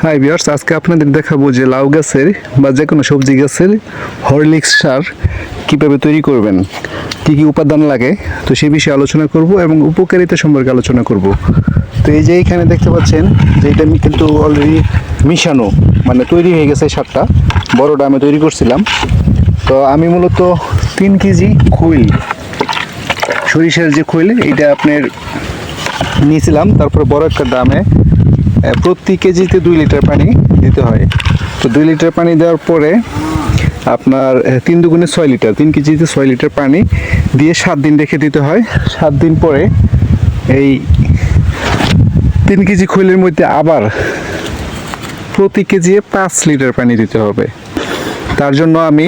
High বিয়ার্স আজকে আপনাদের দেখাবো যে লাউ গাছের বা যে কোনো সবজি গাছের হরলিক্স সার কীভাবে তৈরি করবেন কী কী উপাদান লাগে তো সে বিষয়ে আলোচনা করব এবং উপকারিতা সম্পর্কে আলোচনা করব। তো এই যে এখানে দেখতে পাচ্ছেন যে এটা আমি কিন্তু অলরেডি মিশানো মানে তৈরি হয়ে গেছে সারটা বড়টা আমি তৈরি করছিলাম। তো আমি মূলত তিন কেজি খুইল সরিষার যে খৈল এটা আপনার নিয়েছিলাম তারপরে বড় একটা আহ, প্রতি কেজিতে দুই লিটার পানি দিতে হয়। তো দুই লিটার পানি দেওয়ার পরে আপনার তিন দুগুণে ছয় লিটার, তিন কেজিতে ছয় লিটার পানি দিয়ে সাত দিন রেখে দিতে হয়। সাত দিন পরে এই তিন কেজি খৈলের মধ্যে আবার প্রতি কেজি পাঁচ লিটার পানি দিতে হবে। তার জন্য আমি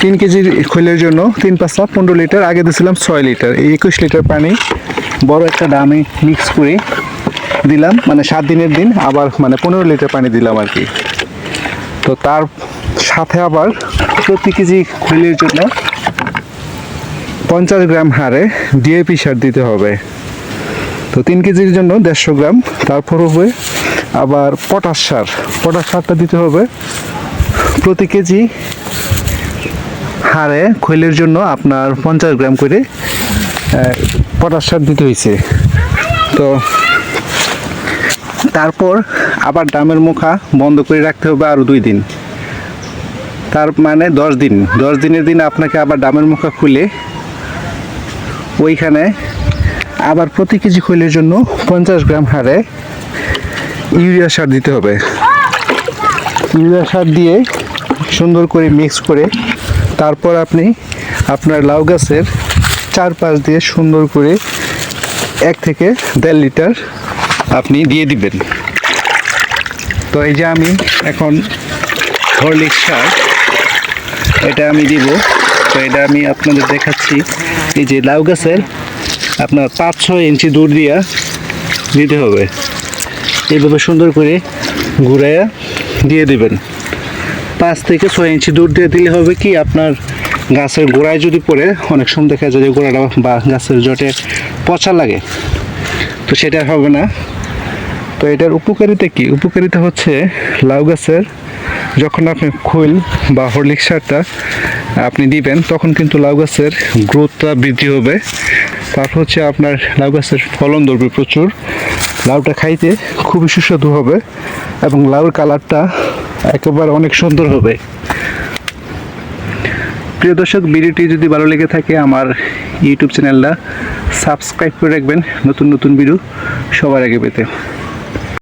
তিন কেজি খৈলের জন্য তিন পাঁচটা পনেরো লিটার, আগে দিয়েছিলাম ছয় লিটার। এই একুশ লিটার পানি বড় একটা ডামে মিক্স করে দিলাম মানে সাত দিনের দিন আবার মানে পনেরো লিটার পানি দিলাম আর কি। তো তার সাথে আবার প্রতি কেজি খৈলের জন্য পঞ্চাশ গ্রাম হারে ডিএপি সার দিতে হবে। তো তিন কেজির জন্য দেড়শো গ্রাম, তারপর হবে আবার পটাশ সার। পটাশ সারটা দিতে হবে প্রতি কেজি হারে খৈলের জন্য আপনার পঞ্চাশ গ্রাম করে পটাশ সার দিতে হয়েছে তো তারপর আবার ডামের মুখা বন্ধ করে রাখতে হবে আরও দুই দিন। তার মানে দশ দিন। দশ দিনের দিন আপনাকে আবার ডামের মুখা খুলে ওইখানে আবার প্রতি কেজি খৈলের জন্য পঞ্চাশ গ্রাম হারে ইউরিয়া সার দিতে হবে। ইউরিয়া সার দিয়ে সুন্দর করে মিক্স করে তারপর আপনি আপনার লাউ গাছের চারপাশ দিয়ে সুন্দর করে এক থেকে দেড় লিটার আপনি দিয়ে দিবেন। তো এই যে আমি এখন হরলিক্স সার এটা আমি দিব। তো এটা আমি আপনাদের দেখাচ্ছি। এই যে লাউ গাছের আপনার পাঁচ ছয় ইঞ্চি দূর দিয়া দিতে হবে। এইভাবে সুন্দর করে ঘুরাইয়া দিয়ে দিবেন। পাঁচ থেকে ছয় ইঞ্চি দূর দিয়ে দিলে হবে কি, আপনার গাছের গোড়ায় যদি পড়ে, অনেক সময় দেখা যায় যে গোড়াটা বা গাছের জটে পচা লাগে। তো সেটা হবে না। তো এটার উপকারিতা কি? উপকারিতা হচ্ছে লাউ গাছের যখন আপনি খৈল বা হরলিক্স সারটা আপনি দিবেন, তখন কিন্তু লাউ গাছের গ্রোথটা বৃদ্ধি হবে। তারপর হচ্ছে আপনার লাউ গাছের ফলন ধরবে প্রচুর। লাউটা খাইতে খুবই সুস্বাদু হবে এবং লাউর কালারটা একেবারে অনেক সুন্দর হবে। প্রিয় দর্শক, ভিডিওটি যদি ভালো লেগে থাকে, আমার ইউটিউব চ্যানেলটা সাবস্ক্রাইব করে রাখবেন। নতুন নতুন ভিডিও সবার আগে পেতে।